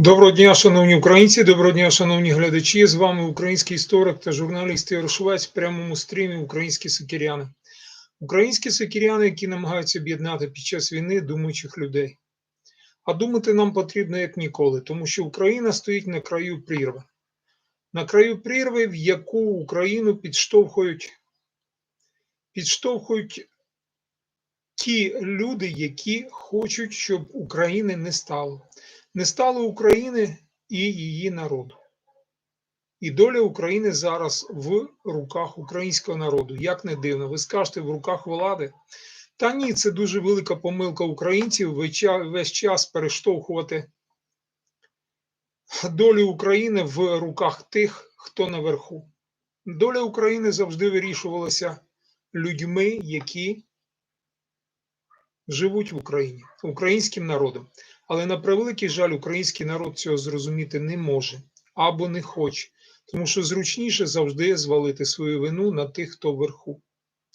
Доброго дня, шановні українці, доброго дня, шановні глядачі. З вами український історик та журналіст Ігор Швець в прямому стрімі Українські сокиряни. Українські сокиряни, які намагаються об'єднати під час війни думаючих людей. А думати нам потрібно як ніколи, тому що Україна стоїть на краю прірви. На краю прірви, в яку Україну підштовхують, підштовхують ті люди, які хочуть, щоб України не стало не стало України і її народу. І доля України зараз в руках українського народу. Як не дивно, ви скажете в руках влади. Та ні, це дуже велика помилка українців весь час перештовхувати долю України в руках тих, хто наверху. Доля України завжди вирішувалася людьми, які живуть в Україні, українським народом. Але на превеликий жаль, український народ цього зрозуміти не може або не хоче, тому що зручніше завжди звалити свою вину на тих, хто вверху.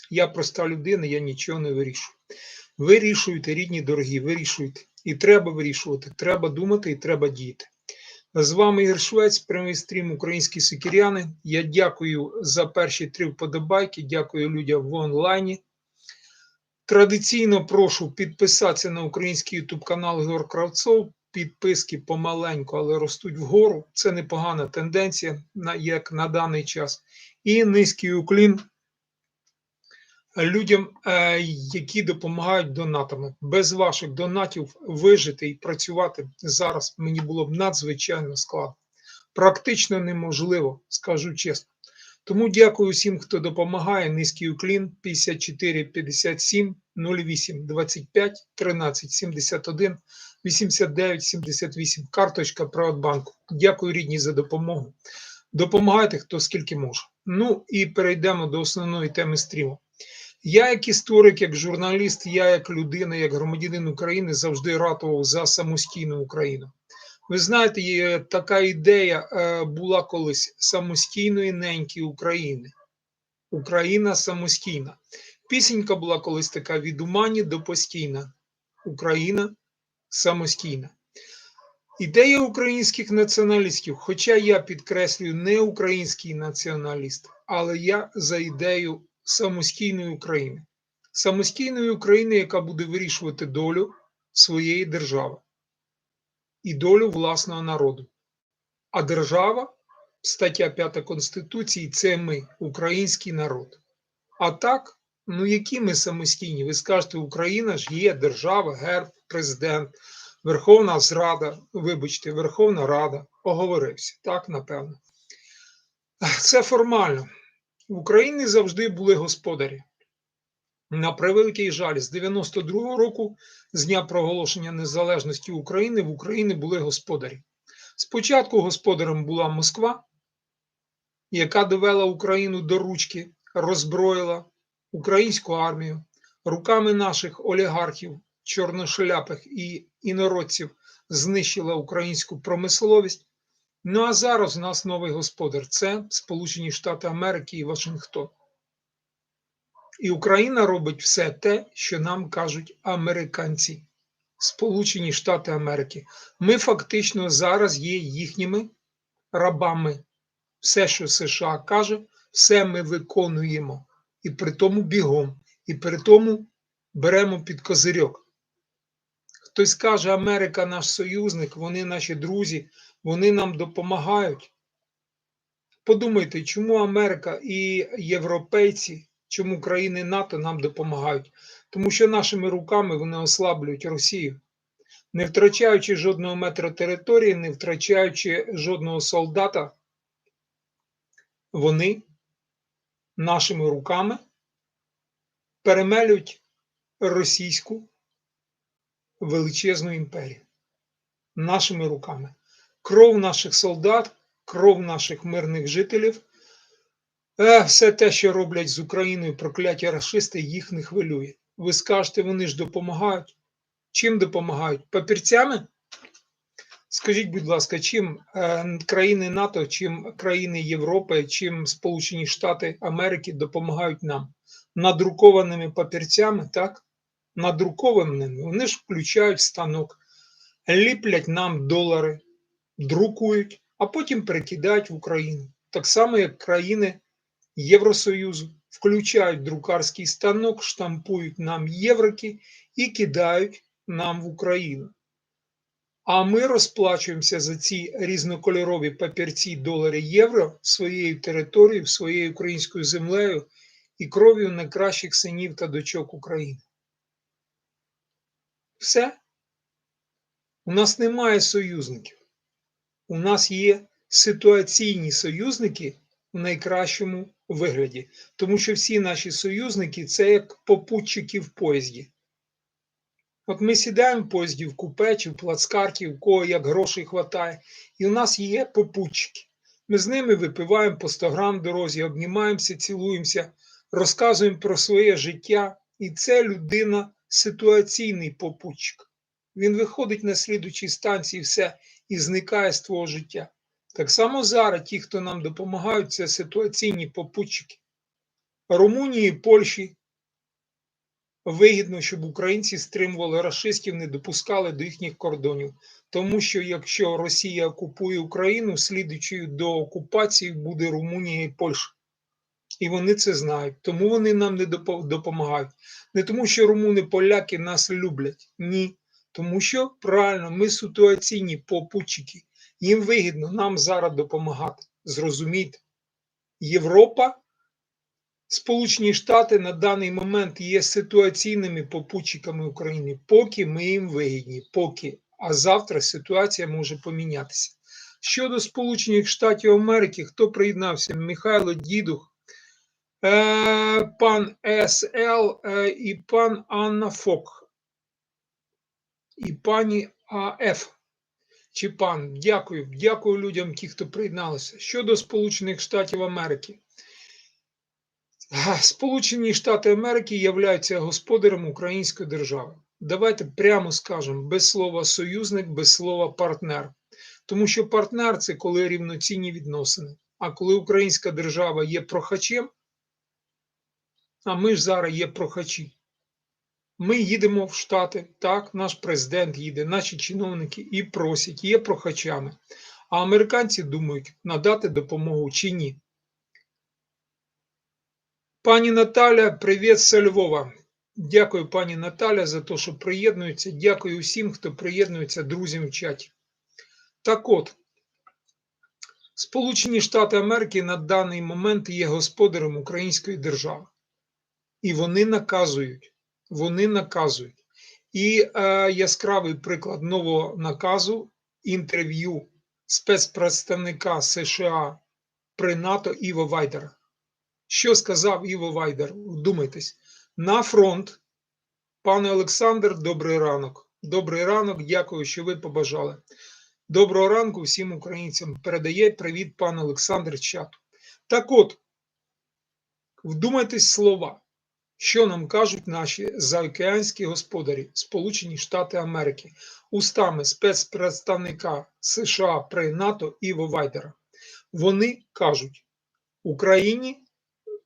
Я проста людина, я нічого не вирішую. Вирішуйте, рідні дорогі, вирішуйте. І треба вирішувати, треба думати і треба діяти. З вами Ігор Швець, прямий стрім Українські Сикіряни. Я дякую за перші три вподобайки, дякую людям в онлайні. Традиційно прошу підписатися на український ютуб канал Ігор Кравцов. Підписки помаленьку, але ростуть вгору. Це непогана тенденція, як на даний час. І низький уклін людям, е, які допомагають донатами. Без ваших донатів вижити і працювати зараз мені було б надзвичайно складно. Практично неможливо, скажу чесно. Тому дякую всім, хто допомагає. Низький уклін 54 57 08 25 13 71 89 78. Карточка Приватбанку. Дякую рідні за допомогу. Допомагайте хто скільки може. Ну і перейдемо до основної теми стріму. Я, як історик, як журналіст, я як людина, як громадянин України завжди ратував за самостійну Україну. Ви знаєте, така ідея е, була колись самостійної неньки України. Україна самостійна. Пісенька була колись така від умані до постійна. Україна самостійна. Ідея українських націоналістів, хоча я підкреслюю не український націоналіст, але я за ідею самостійної України, самостійної України, яка буде вирішувати долю своєї держави і долю власного народу. А держава, стаття 5 Конституції, це ми, український народ. А так, ну які ми самостійні? Ви скажете, Україна ж є держава, герб, президент, Верховна Зрада, вибачте, Верховна Рада, оговорився, так, напевно. Це формально. В Україні завжди були господарі. На превеликий жаль, з 92-го року, з дня проголошення незалежності України, в Україні були господарі. Спочатку господарем була Москва, яка довела Україну до ручки, роззброїла українську армію руками наших олігархів, чорношляпих і інородців знищила українську промисловість. Ну а зараз у нас новий господар це Сполучені Штати Америки і Вашингтон. І Україна робить все те, що нам кажуть американці, Сполучені Штати Америки. Ми фактично зараз є їхніми рабами. Все, що США каже, все ми виконуємо. І при тому бігом, і при тому беремо під козирьок. Хтось каже, Америка наш союзник, вони наші друзі, вони нам допомагають. Подумайте, чому Америка і європейці. Чому країни НАТО нам допомагають? Тому що нашими руками вони ослаблюють Росію, не втрачаючи жодного метра території, не втрачаючи жодного солдата, вони нашими руками перемелють російську величезну імперію. Нашими руками. Кров наших солдат, кров наших мирних жителів. Е, все те, що роблять з Україною прокляті расисти, їх не хвилює. Ви скажете, вони ж допомагають. Чим допомагають? Папірцями? Скажіть, будь ласка, чим е, країни НАТО, чим країни Європи, чим Сполучені Штати Америки допомагають нам? Надрукованими папірцями, так? Надрукованими, вони ж включають станок, ліплять нам долари, друкують, а потім перекидають в Україну. Так само, як країни Євросоюзу включають друкарський станок, штампують нам євроки і кидають нам в Україну. А ми розплачуємося за ці різнокольорові папірці долари євро своєю територією, своєю українською землею і кров'ю найкращих синів та дочок України. Все. У нас немає союзників. У нас є ситуаційні союзники в найкращому вигляді, тому що всі наші союзники це як попутчики в поїзді. От ми сідаємо в поїзді в купе чи в плацкарті, у кого як грошей хватає, і у нас є попутчики. Ми з ними випиваємо по 100 грам дорозі, обнімаємося, цілуємося, розказуємо про своє життя. І це людина ситуаційний попутчик. Він виходить на слідучій станції, все і зникає з твого життя. Так само зараз ті, хто нам допомагають, це ситуаційні попутчики. Румунії, Польщі вигідно, щоб українці стримували расистів, не допускали до їхніх кордонів. Тому що якщо Росія окупує Україну, слідуючою до окупації буде Румунія і Польща. І вони це знають, тому вони нам не допомагають. Не тому, що румуни, поляки нас люблять. Ні. Тому що правильно, ми ситуаційні попутчики. Їм вигідно нам зараз допомагати. Зрозумійте, Європа, Сполучені Штати на даний момент є ситуаційними попутчиками України, поки ми їм вигідні, поки. А завтра ситуація може помінятися. Щодо Сполучених Штатів Америки, хто приєднався? Михайло Дідух, е, пан СЛ е, і пан Анна Фок, і пані АФ чи пан. Дякую, дякую людям, ті, хто приєдналися. Щодо Сполучених Штатів Америки. Сполучені Штати Америки являються господарем української держави. Давайте прямо скажемо, без слова союзник, без слова партнер. Тому що партнер це коли рівноцінні відносини. А коли українська держава є прохачем, а ми ж зараз є прохачі. Ми їдемо в Штати, так, наш президент їде, наші чиновники і просять, є прохачами. А американці думають, надати допомогу чи ні. Пані Наталя, привіт з Львова. Дякую, пані Наталя, за те, що приєднується. Дякую всім, хто приєднується друзям в чаті. Так от, Сполучені Штати Америки на даний момент є господарем української держави. І вони наказують. Вони наказують. І е, яскравий приклад нового наказу інтерв'ю спецпредставника США при НАТО Іво Вайдера. Що сказав Іво Вайдер? Вдумайтесь, на фронт, пане Олександр, добрий ранок. Добрий ранок, дякую, що ви побажали. Доброго ранку всім українцям. Передає привіт, пан Олександр чату. Так от, вдумайтесь слова, що нам кажуть наші заокеанські господарі, Сполучені Штати Америки, устами спецпредставника США при НАТО Іво Вайдера. Вони кажуть, Україні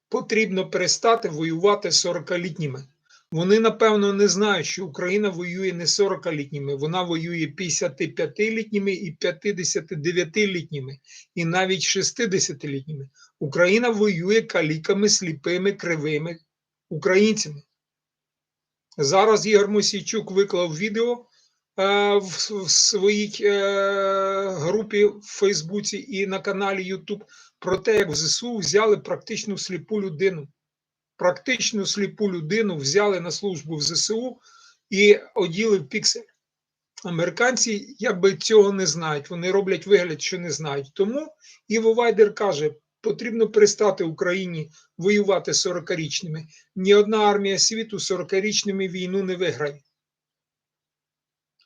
потрібно перестати воювати 40-літніми. Вони, напевно, не знають, що Україна воює не 40-літніми, вона воює 55-літніми і 59-літніми, і навіть 60-літніми. Україна воює каліками, сліпими, кривими українцями. Зараз Ігор Мосійчук виклав відео е, в своїй е, групі в Фейсбуці і на каналі YouTube про те, як в ЗСУ взяли практично сліпу людину. Практично сліпу людину взяли на службу в ЗСУ і оділи в піксель. Американці якби цього не знають. Вони роблять вигляд, що не знають. Тому Іво Вайдер каже: потрібно перестати Україні воювати 40-річними. Ні одна армія світу 40-річними війну не виграє.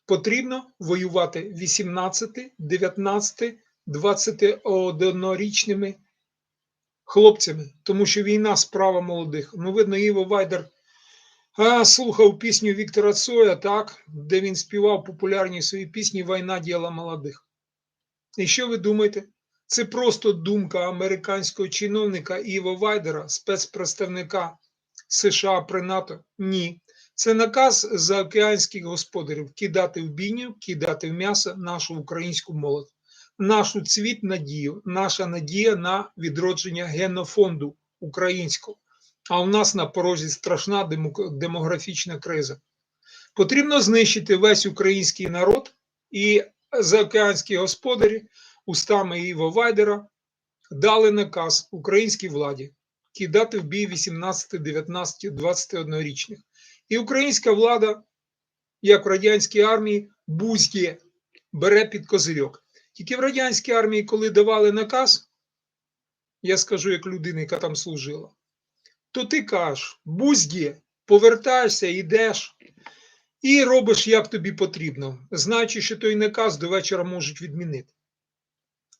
Потрібно воювати 18, 19, 21-річними хлопцями, тому що війна справа молодих. Ну, видно, Іво Вайдер а, слухав пісню Віктора Цоя, так, де він співав популярні свої пісні Війна діла молодих. І що ви думаєте? Це просто думка американського чиновника Іво Вайдера, спецпредставника США при НАТО? Ні. Це наказ заокеанських господарів кидати в бійню, кидати в м'ясо нашу українську молодь. нашу цвіт надію, наша надія на відродження генофонду українського. А у нас на порозі страшна демографічна криза. Потрібно знищити весь український народ і заокеанські господарі устами Іво Вайдера дали наказ українській владі кидати в бій 18, 19, 21 річних. І українська влада, як в радянській армії, бузьє, бере під козирьок. Тільки в радянській армії, коли давали наказ, я скажу як людина, яка там служила, то ти кажеш, бузьє, повертаєшся, йдеш і робиш, як тобі потрібно, знаючи, що той наказ до вечора можуть відмінити.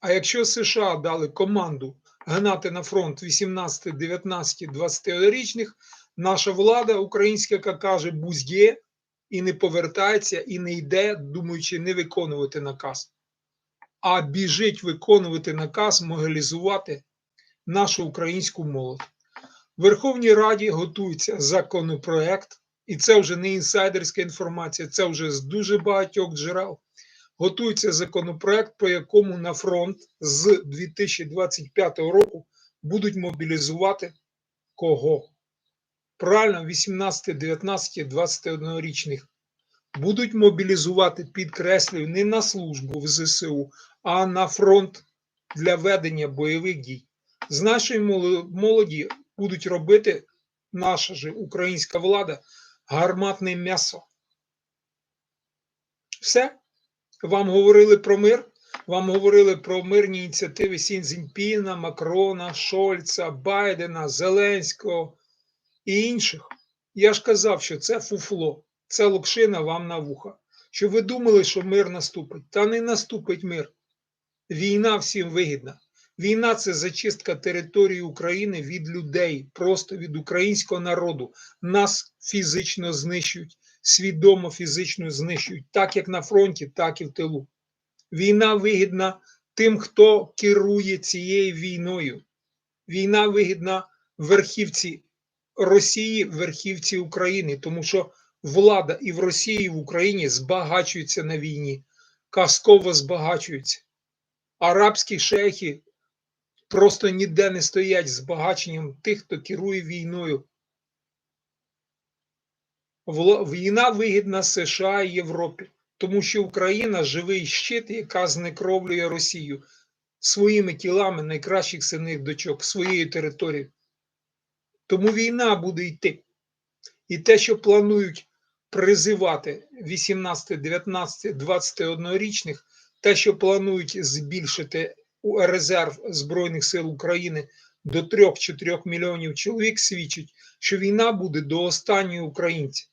А якщо США дали команду гнати на фронт 18, 19, 21-річних, наша влада українська, яка каже, бузьє, і не повертається, і не йде, думаючи не виконувати наказ, а біжить виконувати наказ, могилізувати нашу українську молодь. В Верховній Раді готується законопроект, і це вже не інсайдерська інформація, це вже з дуже багатьох джерел. Готується законопроект, по якому на фронт з 2025 року будуть мобілізувати кого? Правильно, 18, 19, 21 річних будуть мобілізувати, підкреслюю, не на службу в ЗСУ, а на фронт для ведення бойових дій. З нашої молоді будуть робити наша же українська влада гарматне м'ясо. Все. Вам говорили про мир, вам говорили про мирні ініціативи Сінзіньпіна, Макрона, Шольца, Байдена, Зеленського і інших. Я ж казав, що це фуфло, це локшина вам на вуха. Що ви думали, що мир наступить? Та не наступить мир. Війна всім вигідна. Війна це зачистка території України від людей, просто від українського народу. Нас фізично знищують, свідомо фізично знищують, так як на фронті, так і в тилу. Війна вигідна тим, хто керує цією війною. Війна вигідна верхівці Росії, верхівці України, тому що влада і в Росії, і в Україні збагачуються на війні, казково збагачуються. Арабські шейхи просто ніде не стоять збагаченням тих, хто керує війною. Війна вигідна США і Європі, тому що Україна живий щит, яка знекровлює Росію своїми тілами найкращих сильних дочок, своєю територією. Тому війна буде йти. І те, що планують призивати 18, 19, 21 річних, те, що планують збільшити резерв Збройних сил України до 3-4 мільйонів чоловік, свідчить, що війна буде до останнього українця.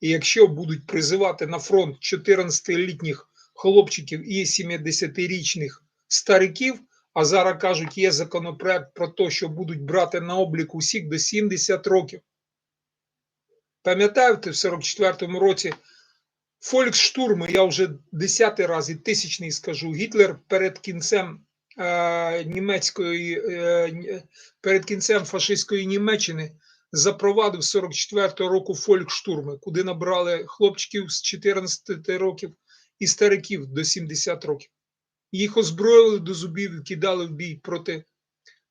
І якщо будуть призивати на фронт 14-літніх хлопчиків і 70-річних стариків, а зараз кажуть, є законопроект про те, що будуть брати на облік усіх до 70 років. Пам'ятаєте, в 44-му році Фольксштурми, я вже десятий раз і тисячний скажу, Гітлер перед кінцем е, німецької, е, перед кінцем фашистської Німеччини запровадив 44-го року фолькштурми, куди набрали хлопчиків з 14 років і стариків до 70 років. Їх озброїли до зубів і кидали в бій проти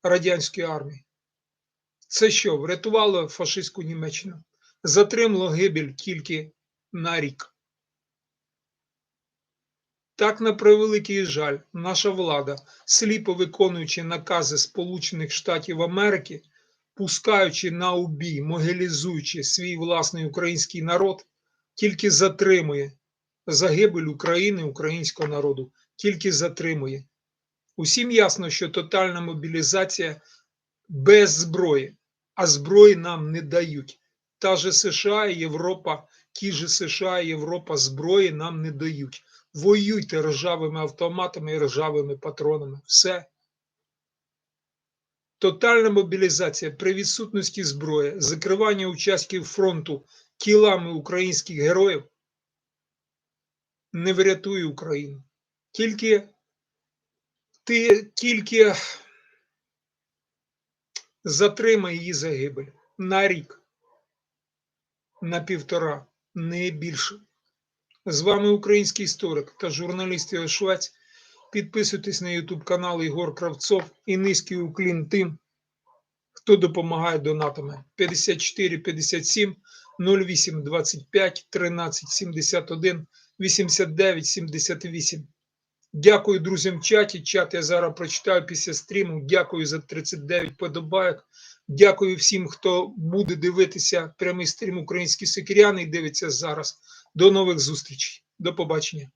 радянської армії. Це що, врятувало фашистську Німеччину? Затримало гибель тільки на рік. Так, на превеликий жаль, наша влада, сліпо виконуючи накази Сполучених Штатів Америки, пускаючи на убій, могилізуючи свій власний український народ, тільки затримує загибель України, українського народу, тільки затримує. Усім ясно, що тотальна мобілізація без зброї, а зброї нам не дають. Та же США і Європа, ті же США і Європа зброї нам не дають. Воюйте ржавими автоматами і ржавими патронами. Все. Тотальна мобілізація при відсутності зброї, закривання участків фронту тілами українських героїв не врятує Україну. Тільки, ти, тільки затримай її загибель на рік, на півтора, не більше. З вами український історик та журналіст Його Швець. Підписуйтесь на YouTube канал Ігор Кравцов і низький уклін тим, хто допомагає донатами 54 57 08 25 13 71 89 78. Дякую друзям в чаті. Чат я зараз прочитаю після стріму. Дякую за 39 подобайок. Дякую всім, хто буде дивитися прямий стрім українські сикіряни і дивиться зараз. До нових зустрічей. До побачення.